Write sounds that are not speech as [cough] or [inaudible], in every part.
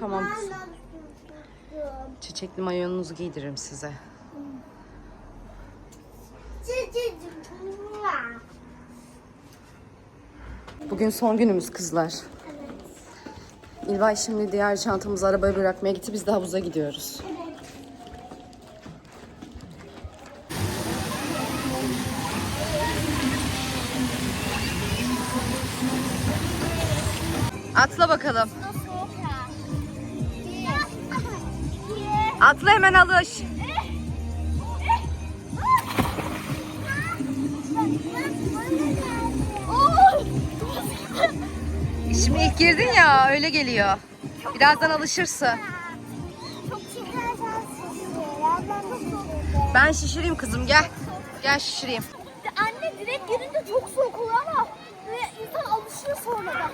Tamam kızım. Çiçekli mayonunuzu giydiririm size. Bugün son günümüz kızlar. İlvay şimdi diğer çantamızı arabaya bırakmaya gitti. Biz de havuza gidiyoruz. Atla hemen alış. Şimdi ilk girdin ya öyle geliyor. Birazdan alışırsın. Ben şişireyim kızım gel. Gel şişireyim. Anne direkt girince çok soğuk oluyor ama insan alışıyor sonradan.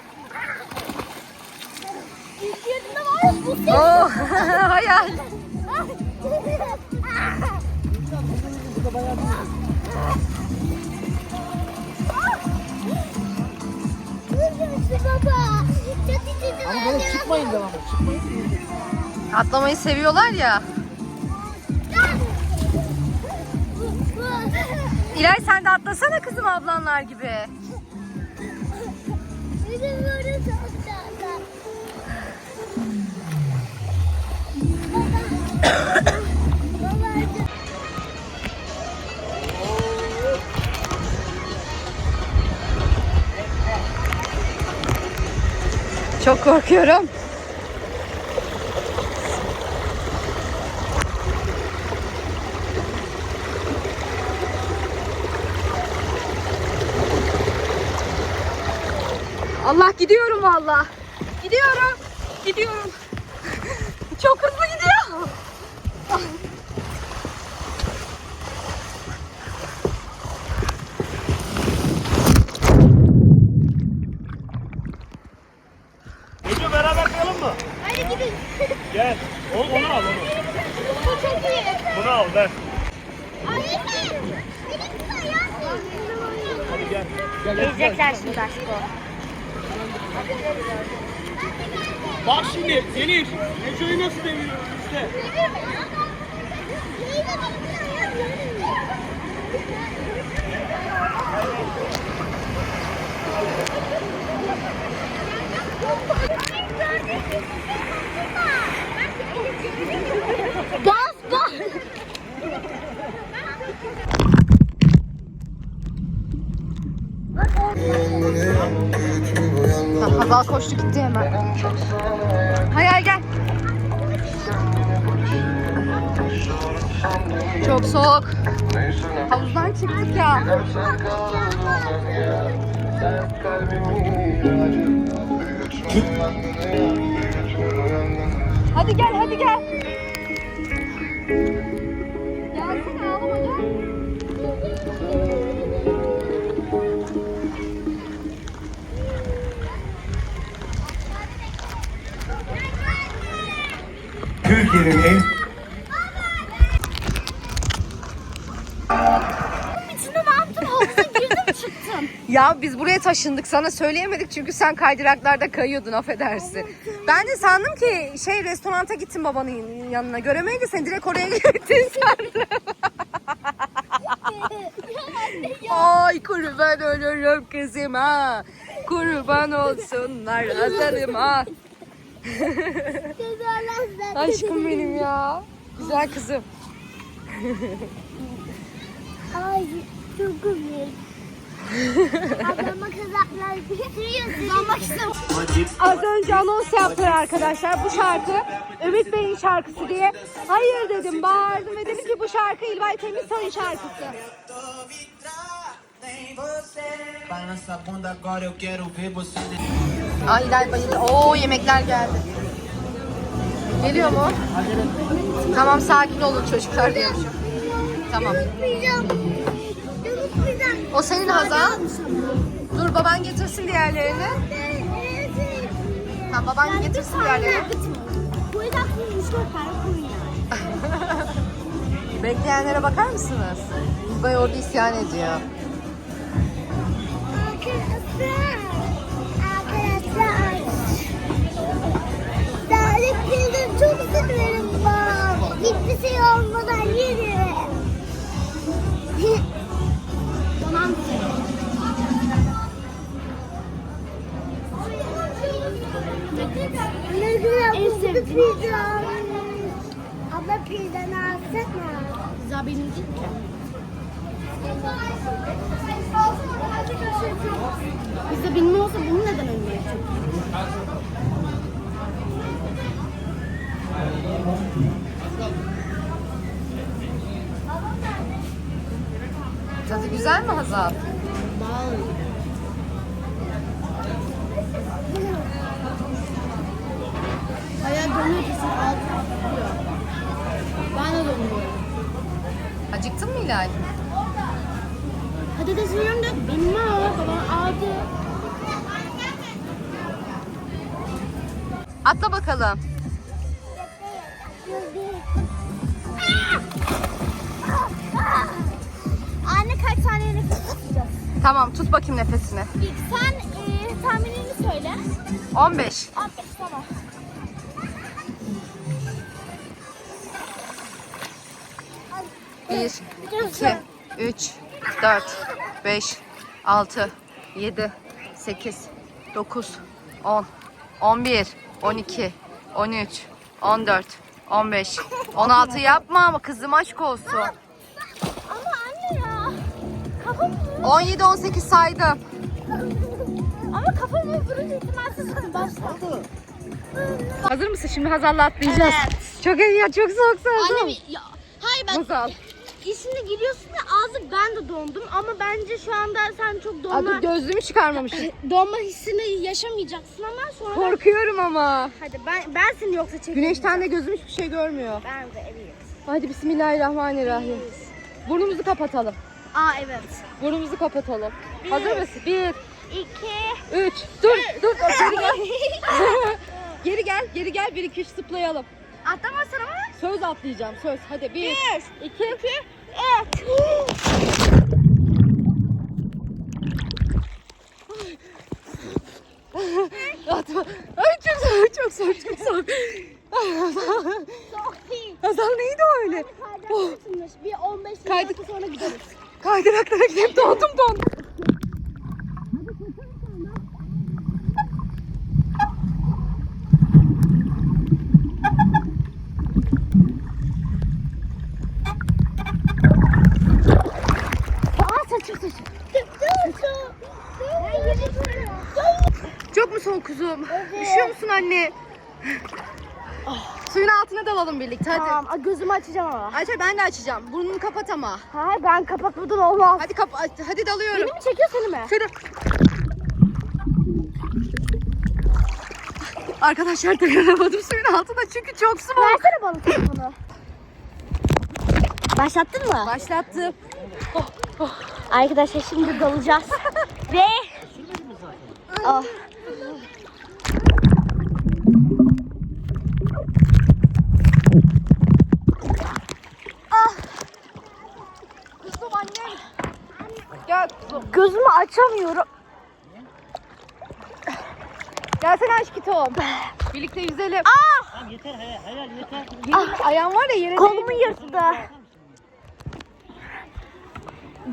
İlk girdiğinde var ya bu. Oo, [laughs] hayal. Baba. Çıkmayın devamlı. Atlamayı seviyorlar ya. İlay sen de atlasana kızım ablanlar gibi. Bizim [laughs] Çok korkuyorum. Allah gidiyorum valla. Gidiyorum. Gidiyorum. Gel. Onu, onu al onu. Bu çok iyi. Bunu al ver. Hadi gel. Gelecekler şimdi aşkım. Bak şimdi Deniz. Neco'yu nasıl deviriyor işte. Hazal koştu gitti hemen. Hayal gel. Çok soğuk. Havuzdan çıktık ya. Hadi gel, hadi gel. Gelsene ağlama gel. Türkiye'nin en İçinde ne yaptın? Havuza girdim çıktım. Ya biz buraya taşındık sana söyleyemedik çünkü sen kaydıraklarda kayıyordun affedersin. Ben de sandım ki şey restoranta gittin babanın yanına göremeyince sen direkt oraya gittin sandım. Ay kurban olurum kızım ha. Kurban olsunlar azarım ha. Aşkım benim ya. Güzel kızım. Ay çok komik. Ablama kızaklar. Az önce anons yaptılar arkadaşlar bu şarkı Ümit Bey'in şarkısı diye. Hayır dedim bağırdım ve dedim ki bu şarkı İlvay Temizsoy'un şarkısı. Balança ver você. Ay İlay bayıldı. Oo yemekler geldi. Geliyor mu? Tamam sakin olun çocuklar diyormuşum. Tamam. O senin Hazal. Dur baban getirsin diğerlerini. Tamam baban getirsin diğerlerini. [laughs] Bekleyenlere bakar mısınız? İlbay orada isyan ediyor. Arkadaşlar. Davetleri çok severim ben. Hiçbir şey olmadan yerim. Ne güzel kuzlu pizza. Abla pizza ne alsak benim değil. Pizza benim olsa bunu neden çok? Tadı güzel mi Hazal? Bal. Hayal dönüyor kesin alt tutuyor. Ben de dönüyorum. Acıktın mı Hilal? Patates yiyorum da benim var. Babam aldı. Atla bakalım. Anne kaç saniye nefes tutacağız? Tamam tut bakayım nefesini. İlk sen e, tahminini söyle. 15. 15 tamam. Bir, iki, üç, dört, beş, altı, yedi, sekiz, dokuz, on, on bir, on iki, on üç, on dört, on beş, on altı yapma ama kızım aşk olsun. Ama anne ya. Kafam On yedi, on sekiz saydım. ama kafam öbürünce ihtimalsiz başladı. Hazır mısın? Şimdi Hazal'la atlayacağız. Çok iyi ya çok soğuk Anne soğuk. mi? Ya, hayır bak Hazal. İçine giriyorsun ya ağzı ben de dondum ama bence şu anda sen çok donma, Adı gözlüğümü çıkarmamışım. [laughs] donma hissini yaşamayacaksın ama sonra Korkuyorum ama. hadi ben ben seni yoksa çekeyim. Güneşten de gözüm hiçbir şey görmüyor. Ben de evet. Hadi bismillahirrahmanirrahim. Burnumuzu kapatalım. Aa evet. Burnumuzu kapatalım. Hazır mısın? Bir, İki. üç. Dur, dur. Geri gel. [laughs] [laughs] geri gel, geri gel. Bir, iki, üç zıplayalım. Atlamazsın ama. Söz atlayacağım, söz. Hadi bir, iki, Atma. Ay çok soğuk, çok soğuk, çok soğuk. Çok iyi. Hazal neydi o öyle? Oh, Bir 15 Kaydı- dakika sonra gideriz. kaydıraklara gidip dondum dondum. Aa saçım saçım. Çok mu soğuk kuzum? Üşüyor musun anne? [laughs] Suyun altına dalalım birlikte hadi. Tamam aa, gözümü açacağım ama. Ayşe ben de açacağım. Burnunu kapat ama. Hayır ben kapatmadan olmaz. Hadi kap hadi dalıyorum. Beni mi çekiyor seni mi? Şöyle. Arkadaşlar dayanamadım suyun altında çünkü çok soğuk. Versene bana telefonu. Başlattın mı? Başlattım. Arkadaşlar şimdi dalacağız. [laughs] Ve... Ah. Kuzum annem. Gel kuzum. Gözümü açamıyorum. Gelsene aşkım. Birlikte yüzelim. Tamam yeter hayal, hayal yeter. Yere- ayağın var ya yere Kolumu yırttı.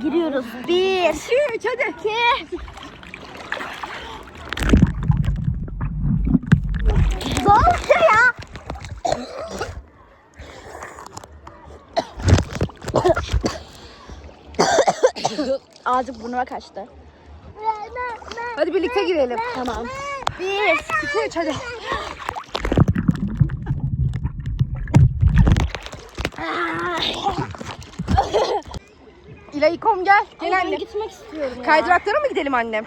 Giriyoruz. Bir. İki, üç hadi. İki. Zor ya. Azıcık burnuma kaçtı. Hadi birlikte girelim. Tamam. Bir. İki, üç hadi. İlaykom gel. Gel annem. gitmek istiyorum ya. Kaydıraklara mı gidelim annem?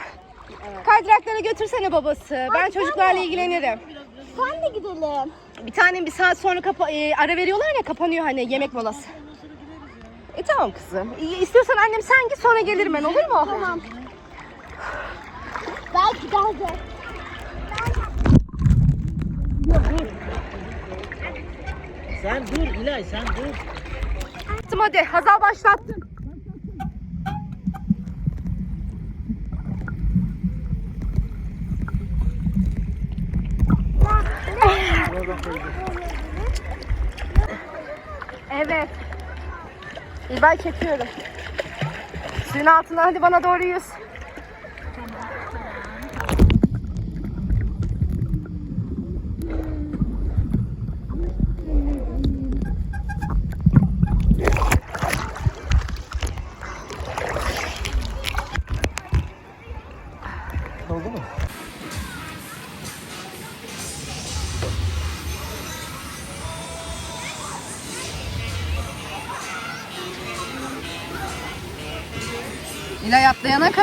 Kaydıraklara götürsene babası. Ben çocuklarla ilgilenirim. Sen de gidelim. Bir tane bir saat sonra kapa- e, ara veriyorlar ya kapanıyor hani yemek molası. Tamam kızım. İyi, İstiyorsan annem sen git sonra gelirim ben olur mu? Tamam. Belki daha zor. Sen dur İlay sen dur. Attım hadi. Hazal başlattım. Evet. İlbay çekiyorum. Suyun altına hadi bana doğru yüz.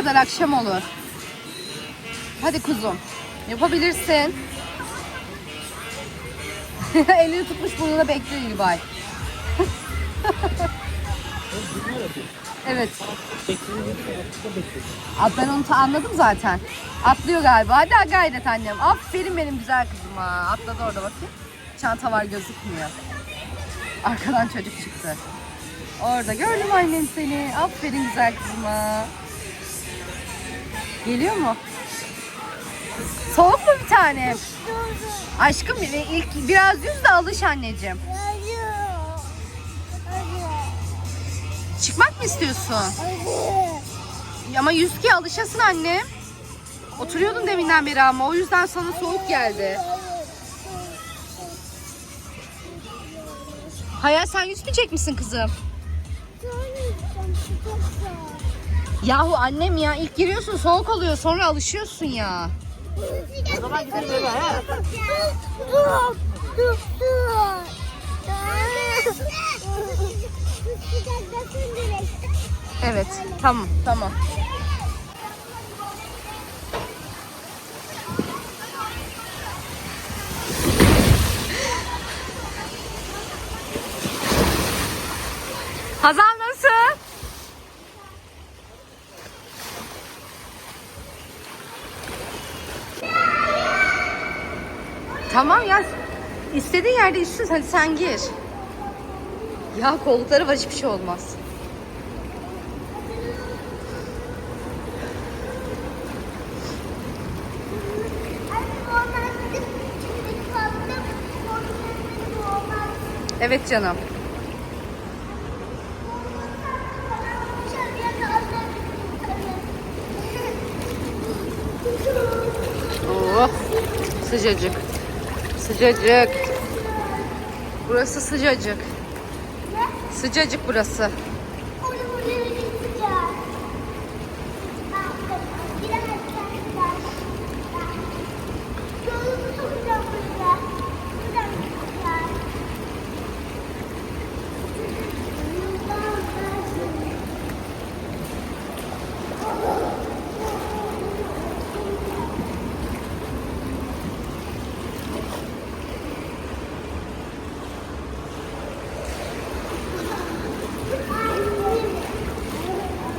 Kadar akşam olur. Hadi kuzum. Yapabilirsin. [laughs] Elini tutmuş burnuna bekliyor İlbay. [laughs] evet. Abi ben onu anladım zaten. Atlıyor galiba. Hadi gayret annem. Aferin benim güzel kızıma. Atladı orada bakayım. Çanta var gözükmüyor. Arkadan çocuk çıktı. Orada gördüm annem seni. Aferin güzel kızıma. Geliyor mu? Soğuk mu bir tane? Aşkım ilk biraz yüz de alış anneciğim. Çıkmak mı istiyorsun? Ama yüz ki alışasın annem. Oturuyordun deminden beri ama o yüzden sana soğuk geldi. Hayal sen yüzmeyecek misin kızım? Yahu annem ya ilk giriyorsun soğuk oluyor sonra alışıyorsun ya. O zaman gidelim eve ha. Dur, dur, dur. Evet tamam tamam. Hazal nasıl? Tamam ya. İstediğin yerde üstün hadi sen gir. Ya kollukları var hiçbir şey olmaz. Evet canım. Oh, sıcacık. Sıcacık. Burası sıcacık. Sıcacık burası.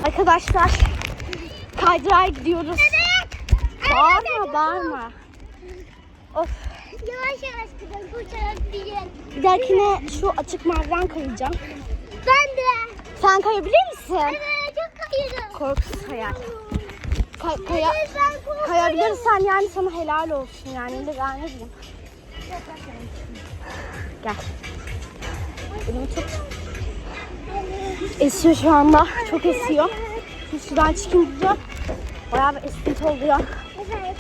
Arkadaşlar kaydırağa gidiyoruz. Bağırma bağırma. Of. Yavaş yavaş gidelim. Koşarak değil. Bir dahakine şu açık merdiven kayacağım. Ben de. Sen kayabilir misin? Evet çok kayırım. Korkusuz hayal. Kay, kaya, kayabilirsen yani sana helal olsun yani. De ben ne diyeyim. Gel. Elimi tut. Esiyor şu anda. Çok esiyor. Şimdi sudan çıkınca bayağı bir esinti oluyor. Evet.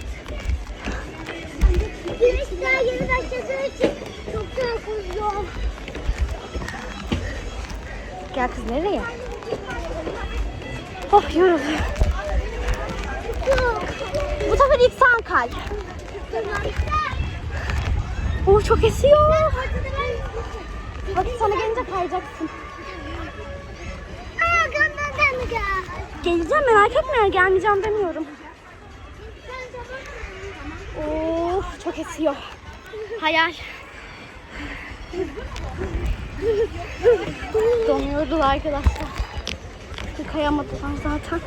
Güneş daha yeni başladığı için çok soğuk oluyor. Gel kız nereye? Oh yoruldum. Bu sefer ilk sen kay. Oh çok esiyor. Hadi sana gelince kayacaksın. Geleceğim merak etme gelmeyeceğim demiyorum. Of çok esiyor. Hayal. Donuyordular arkadaşlar. Kayamadılar zaten.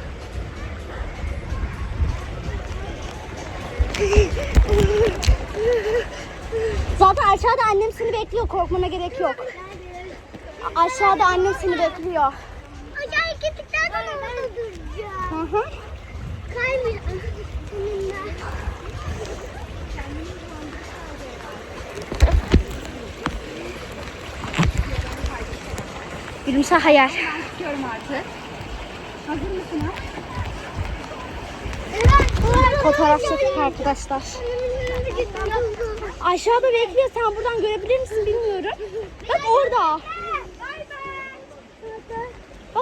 Zaten aşağıda annem seni bekliyor. Korkmana gerek yok. Aşağıda annem seni bekliyor. Acayip gittikten sonra orada duracağım. Hı hı. Kaymıyor. Gülümse hayal. Evet. Fotoğraf çektik arkadaşlar. Aşağıda bekliyor. Sen buradan görebilir misin bilmiyorum. Bak orada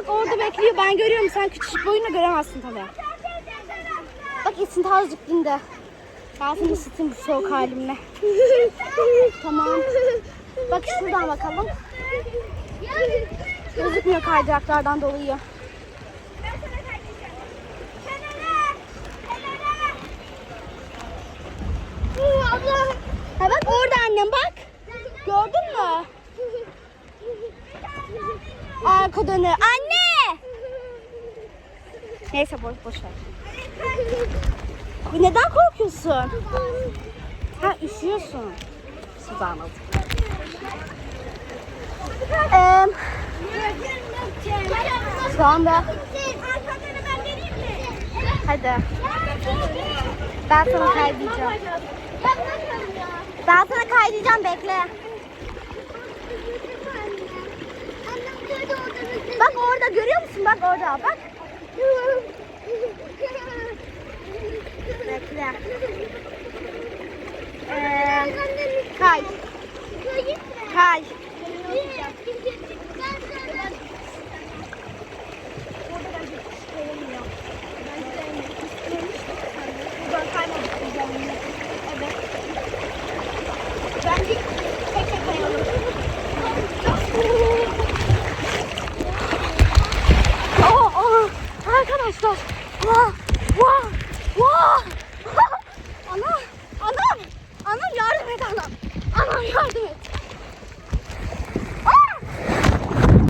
bak orada bekliyor. Ben görüyorum. Sen küçücük boyunla göremezsin tabii. Bak isin azıcık dinde. Ben seni ısıtayım bu soğuk halimle. tamam. Bak şuradan bakalım. Gözükmüyor kaydıraklardan dolayı. Ha bak orada annem bak. Gördün mü? Arka dönü. Anne! Neyse boş boş ver. Neden korkuyorsun? Ha üşüyorsun. Siz anladım. Eee şu anda hadi ben sana kaydedeceğim. Ben sana kaydedeceğim bekle. Bak orada görüyor musun? Bak orada bak. Bekle. Ee, kay. Kay.